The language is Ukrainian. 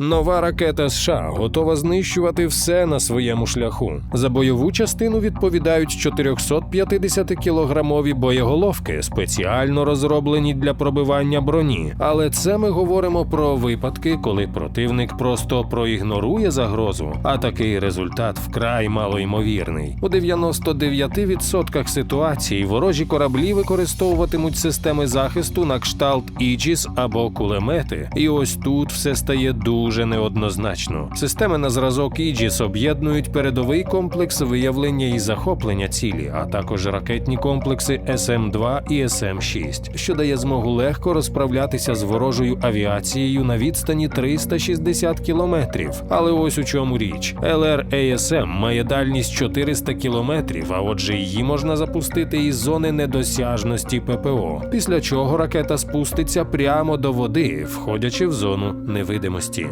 Нова ракета США готова знищувати все на своєму шляху. За бойову частину відповідають 450-кілограмові боєголовки, спеціально розроблені для пробивання броні. Але це ми говоримо про випадки, коли противник просто проігнорує загрозу, а такий результат вкрай малоймовірний. У 99% ситуацій ворожі кораблі використовуватимуть системи захисту на кшталт Іджіс або кулемети. І ось тут все стає дуже неоднозначно. Системи на зразок Іджіс об'єднують передовий комплекс виявлення і захоплення цілі, а також ракетні комплекси СМ-2 і СМ-6, що дає змогу легко розправлятися з ворожою авіацією на відстані 360 кілометрів. Але ось у чому річ: ЛР-АСМ має дальність 400 кілометрів, а отже, її можна запустити із зони недосяжності ППО. Після чого ракета спуститься прямо до води, входячи в зону невидимості.